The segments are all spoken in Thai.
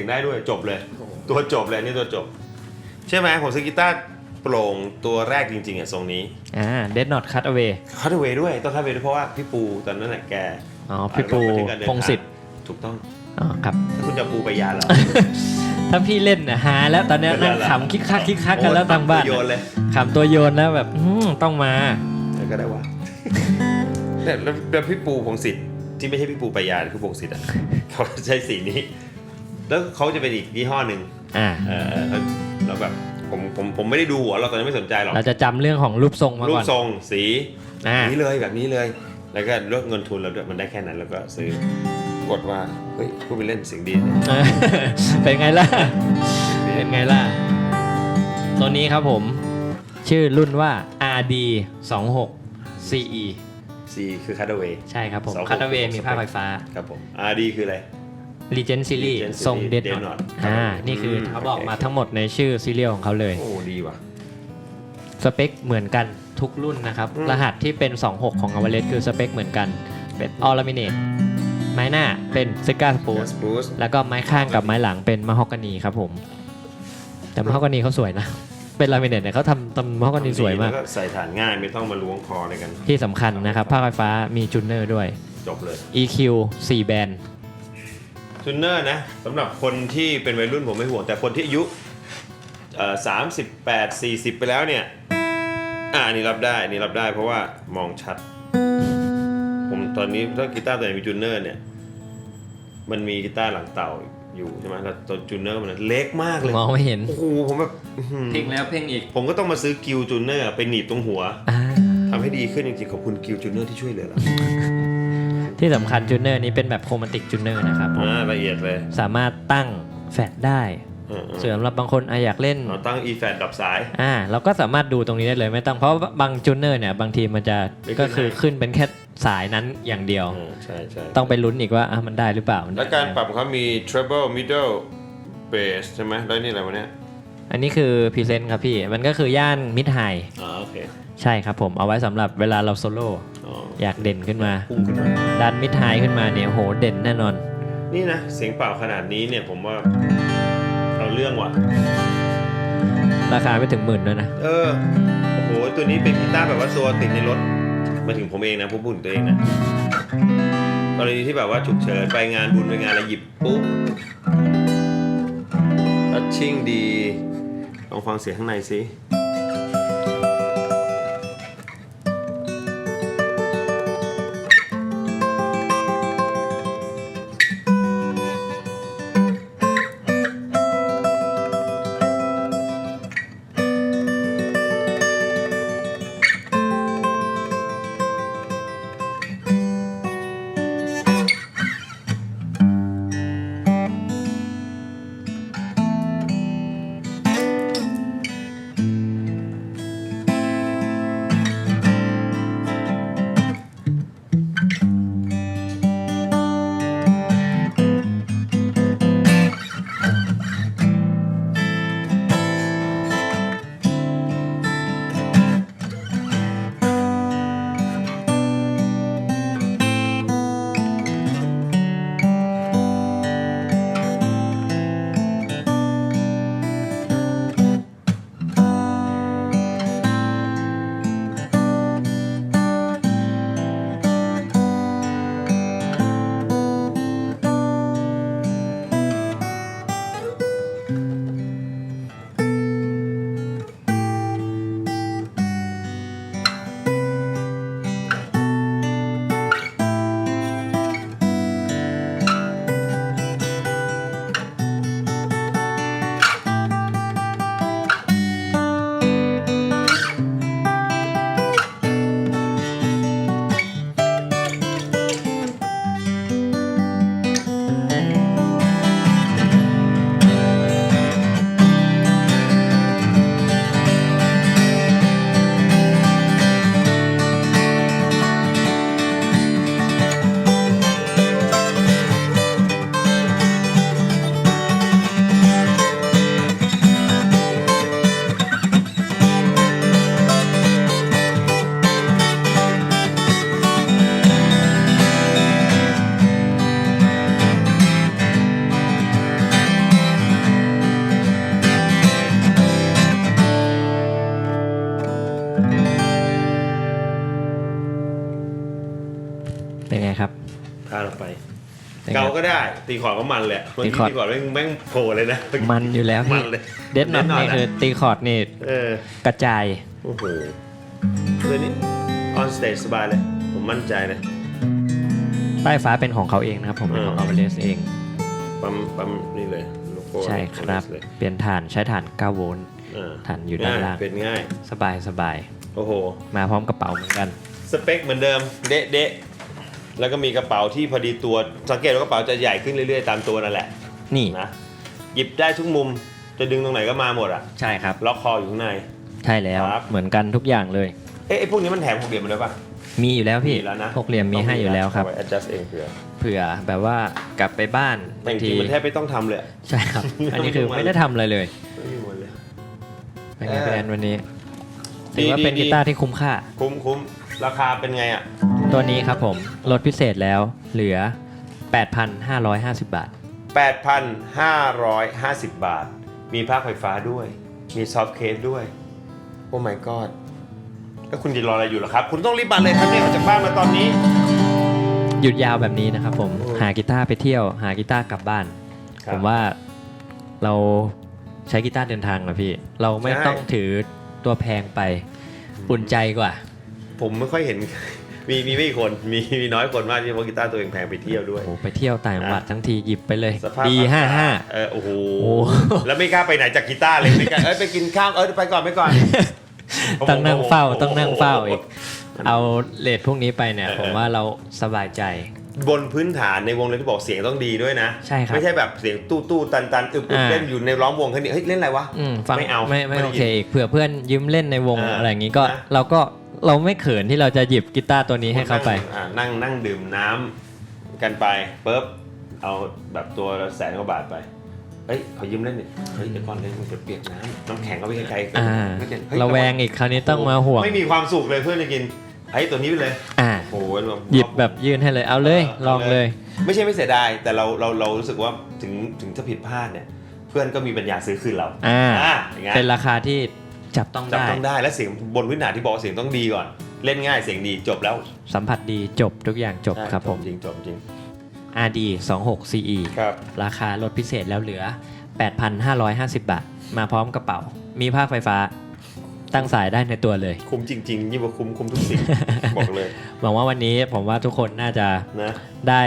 ตั้งเสียงได้ด้วยจบเลย ตัวจบเลยนี่ตัวจบ ใช่ไหมผมซื้อกีตาร์โปร่งตัวแรกจริงๆอะทรงนี้อ่า Dead Not Cut Away คัตเวย์ด้วยต้องคัตเวย์ด้วยเพราะว่าพี่ปูตอนนั้นแหละแกอ๋อพี่ปูเอารถมาถึงการเดินพงศิษฐ์ถูกต้องอ๋อครับถ้าคุณจะปูไปยานเหรอถ้าพี่เล่นน่ะหาแล้วตอนเนี้ยนั่งขำคิกคักคิกคักกันแล้วทางบ้านโยนเลยขำตัวโยนแล้วแบบอืมต้องมาแล้วก็ได้ว่าเนี่ยแล้วแล้วพี่ปูพงศิษฐ์ที่ไม่ใช่พี่ปูไปยานคือพงศิษฐ์อะเขาใช้สีนี้ แล้วเขาจะเป็นอีกยี่ห้อหนึ่งอ่าเออแล้วแล้วแบบผมผมผมไม่ได้ดูหัวเราตอนนั้นไม่สนใจหรอกเราจะจำเรื่องของรูปทรงมารูก่ปอนทรงสีอ่านี้เลยแบบนี้เลย แล้วก็เลือกเงินทุนเราด้วยมันได้แค่นั้นแล้วก็ซื้อกดว่าเฮ้ยพูดไปเล่นเสียงดีเนี่ยเออเป็นไงล่ะเป็นไงล่ะตัวนี้ครับผม ชื่อรุ่นว่า RD 26 CE ซีคือคัตเวย์ใช่ครับผม26คาตาเวมีภาคไฟฟ้าครับผม RD คืออะไร Legend Series Legend ทรง Series Dead Dead Not Not อ่าครับผมนี่คืออมเขาบอกโอเคมาทั้งหมดในชื่อซีเรียลของเขาเลย โอ้ดีว่ะ สเปคเหมือนกันทุกรุ่นนะครับ อืม รหัสที่เป็น 26 ของอ v วเลสคือสเปคเหมือนกัน เป็นออลามิเนตไม้หน้าเป็นซิก้าสปู Gas Boost แล้วก็ไม้ข้างกับไม้หลังเป็นมะฮอกกานีครับผม แต่มะฮอกกานีเขาสวยนะ เป็นลามิเนตเนี่ยเขาทำทำมะฮอกกานีสวยมากแล้วใส่ฐานง่ายไม่ต้องมาล้วงคออะไรกัน ที่สำคัญนะครับภาคไฟฟ้ามีจูเนอร์ด้วย จบเลย EQ 4 แบน จูเนอร์นะสำหรับคนที่เป็นวัยรุ่นผมไม่ห่วง แต่คนที่อายุสามสิบแปดสี่สิบไปแล้วเนี่ยอ่าอันนี่รับได้อันนี่รับได้เพราะว่ามองชัด ผมตอนนี้ถ้ากีตาร์ตัวไหนมีจูเนอร์เนี่ย มันมีกีตาร์หลังเต่าอยู่ใช่ไหมแล้วตัวจูเนอร์มันเล็กมากเลยมองไม่เห็นโอ้โหผมแบบอื้อหือเพ่งแล้วเพ่งอีก ผมก็ต้องมาซื้อกิลจูเนอร์ไปหนีบตรงหัวอ่าทำให้ดีขึ้นจริงๆขอบคุณกิลจูเนอร์ที่ช่วยเหลือเรา ที่สำคัญจูเนอร์นี้เป็นแบบโครมาติกจูเนอร์นะครับผมอ่าละเอียดเลยสามารถตั้งแฟลชได้เออส่วนสำหรับบางคนอะอยากเล่นๆเราตั้ง e f a t ดับสาย อ่าเราก็สามารถดูตรงนี้ได้เลยไม่ต้องเพราะว่าบางจูเนอร์เนี่ยบางทีมันจะไม่ขึ้น ก็คือขึ้นเป็นแค่สายนั้นอย่างเดียวเออใช่ใช่ต้องไปลุ้นอีกว่าอะมันได้หรือเปล่ามันได้แล้วการปรับของเขามี treble middle bass ใช่ไหมแล้วนี่อะไรวะเนี่ยอันนี้คือพรีเซนต์ครับพี่ มันก็คือย่านมิดไฮอ๋อโอเค ใช่ครับผมเอาไว้สำหรับเวลาเราโซโล่ อ๋ออยากเด่นขึ้นมา พุ่งขึ้นมา ดันมิดไฮขึ้นมาเนี่ยโหเด่นแน่นอน นี่นะ เสียงเปล่าขนาดนี้เนี่ยผมว่าเอาเรื่องว่ะ ราคาไม่ถึงหมื่นด้วยนะ เออ โอ้โห ตัวนี้เป็นกีตาร์แบบว่าตัวติดในรถ มาถึงผมเองนะผมบุญตัวเองนะกรณีที่แบบว่าฉุกเฉินไปงานบุญไปงานอะไรหยิบปุ๊บทัชชิ่งดี ลองฟังเสียงข้างในสิ ก็ได้ ตีคอร์ดก็มันเลยอะบางตีทีคอร์ดตีคอร์ดแม่งแม่งโผล่เลยนะ มันอยู่แล้วมัพี่นเลยเดดน็อต Death Knot นี่คือตีคอร์ดนี่เออกระจาย โอ้โหเรื่องนี้ออนสเตจสบายเลย ผมมั่นใจเลยป้ายฟ้าเป็นของเขาเองนะครับ ผมเป็นของอ่าอัลเ a สเองปั๊มปั๊มนี่เลยโลโก้ใช่ครับเลยเปลี่ยนฐานใช้ฐาน9โวลต์อ่าฐานอยู่ด้านล่างง่เป็นง่าย สบายสบายโอ้โห มาพร้อมกระเป๋าเหมือนกัน สเปคเหมือนเดิม เดะเดะ แล้วก็มีกระเป๋าที่พอดีตัวสังเกตว่ากระเป๋าจะใหญ่ขึ้นเรื่อยๆ ตามตัวนั่นแหละนี่นะหยิบได้ทุกมุมจะดึงตรงไหนก็มาหมดอะใช่ครับล็อกคออยู่ข้างใน ใช่แล้วครับ เหมือนกันทุกอย่างเลย เอ๊ะไอ้พวกนี้มันแถมหกเหลี่ยมมาด้วยป่ะ มีอยู่แล้วพี่มีแล้วนะ หกเหลี่ยมมีให้อยู่แล้วครับ เาไว้ adjust เองเผื่อเผื่อแบบว่ากลับไปบ้านแต่บางจริทีงๆมันแทบไม่ต้องทำเลยอะ ใช่ครับ อันนี้คือไม่ได้ทำอะไรเลยไม่มีหมดเลย เป็นไงเออพี่แอนวันนี้ดีถือว่าเป็นดีกีตาร์ที่คุ้มค่า คุ้มคุ้มราคาเป็นไงอะ ตัวนี้ครับผมลดพิเศษแล้วเหลือ 8,550 บาท 8,550 บาท มีภาคไฟฟ้าด้วย มีซอฟต์เคสด้วย โอ้ my god แล้วคุณจะรออะไรอยู่ล่ะครับ คุณต้องรีบมาเลยครับเนี่ยออกจากบ้านมาตอนนี้ หยุดยาวแบบนี้นะครับผมโอ้หากีตาร์ไปเที่ยว หากีตาร์กลับบ้าน ครับ ผมว่าเราใช้กีตาร์เดินทางนะพี่ เราไม่ใช่ต้องถือตัวแพงไป อุ่นใจกว่า ผมไม่ค่อยเห็น มีมีไม่กี่คนมีมีน้อยคนมากที่พกกีตาร์ตัวเองแพงไปเที่ยวด้วย โอ้โหไปเที่ยวต่างจังหวัดนะทั้งทีหยิบไปเลยสภาพดีอากาศห้าห้า เออโอ้โหโอ้ แล้วไม่กล้าไปไหนจากกีตาร์เลยไม่กล้าเอ้ยไปกินข้าวเอ้ยไปก่อนไปก่อน ต้องนั่งเฝ้าโอ้โหต้องนั่งเฝ้าอีก เอาเลทพวกนี้ไปเนี่ยเออผมว่าเราสบายใจ บนพื้นฐานในวงเลยที่บอกเสียงต้องดีด้วยนะใช่ครับไม่ใช่แบบเสียงตู้ตู้ตันตันอึบอึบอ่า เล่นอยู่ในล้อมวงแค่นี้เฮ้ยเล่นอะไรวะ อืมฟังไม่เอาไม่ไม่ไม่ได้โอเคอีกเผื่อเพื่อนยืมเล่นในวงเออออะไรอย่างนี้ก็นะ เราก็ เราไม่เขินที่เราจะหยิบกีตาร์ตัวนี้ให้เขาไปนั่งอ่านั่งนั่งดื่มน้ำกันไปปุ๊บเอาแบบตัวละแสนกว่าบาทไป เฮ้ยขอยืมเล่นหน่อยเฮ้ยเดี๋ยวก่อนเล่นมันจะเปียกน้ำน้ำแข็งเอาไปไกลๆอ่า ไม่เกินเฮ้ยระแวงอีกคราวนี้ต้องมาห่วง ไม่มีความสุขเลยเพื่อนจะกินไอ้ตัวนี้ไปเลยอ่า โอ้โหหยิบแบบยื่นให้เลยเอาเลยเออลองเลย ไม่ใช่ไม่เสียดาย แต่เราเราเรารู้สึกว่าถึงถึงจะผิดพลาดเนี่ย เพื่อนก็มีปัญญาซื้อคืนเราอ่าอ่าอย่างเงี้ยเป็นราคาที่ จับต้องจับได้ ต้องได้และเสียงบนพื้นฐานที่บอกว่าเสียงต้องดีก่อน เล่นง่ายเสียงดีจบแล้วสัมผัสดีจบทุกอย่างจบใช่ครับผม จริงจบจริง RD 26 CE ครับ ราคาลดพิเศษแล้วเหลือ 8,550 บาท มาพร้อมกระเป๋า มีภาคไฟฟ้า ตั้งสายได้ในตัวเลย คุ้มจริงๆยิ่งกว่าคุ้มคุ้มทุกสิ่ง บอกเลยหวังว่าวันนี้ผมว่าทุกคนน่าจะนะ ได้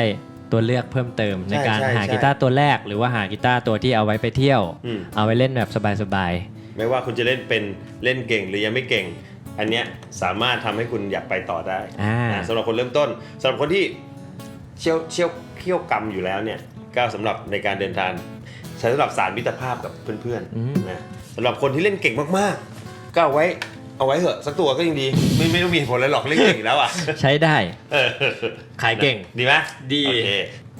ตัวเลือกเพิ่มเติมในการใช่หาใช่ กีตาร์ตัวแรก หรือว่าหากีตาร์ตัวที่เอาไว้ไปเที่ยว อืม เอาไว้เล่นแบบสบาย ไม่ว่าคุณจะเล่นเป็นเล่นเก่งหรือยังไม่เก่ง อันเนี้ยสามารถทำให้คุณอยากไปต่อได้ๆอ่านะสำหรับคนเริ่มต้นสำหรับคนที่เชี่ยวเชี่ยวเขี้ยวกรรมอยู่แล้วเนี่ยก็สำหรับในการเดินทางใช้สำหรับสารมิตรภาพกับเพื่อนอืมๆนะสำหรับคนที่เล่นเก่งมากๆ ก็เอาไว้เอาไว้เถอะสักตัวก็ยังดี ไม่ไม่ต้องมีเหตุผลอะไรหรอกเล่นเก่งอยู่แล้วอะใช้ได้เออขายเก่งดีไหมดีโอเค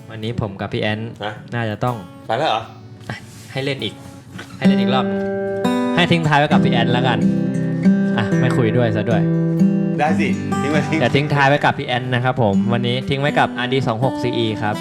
วันนี้ผมกับพี่แอนนะน่าจะต้องไปแล้วเหรอให้เล่นอีก ให้เล่นอีกรอบ ให้ทิ้งท้ายไว้กับพี่แอนแล้วกัน อะ ไม่คุยด้วยซะด้วย ได้สิ ทิ้งไว้ทิ้ง เดี๋ยวทิ้งท้ายไว้กับพี่แอนนะครับผม วันนี้ทิ้งไว้กับ RD26CE ครับ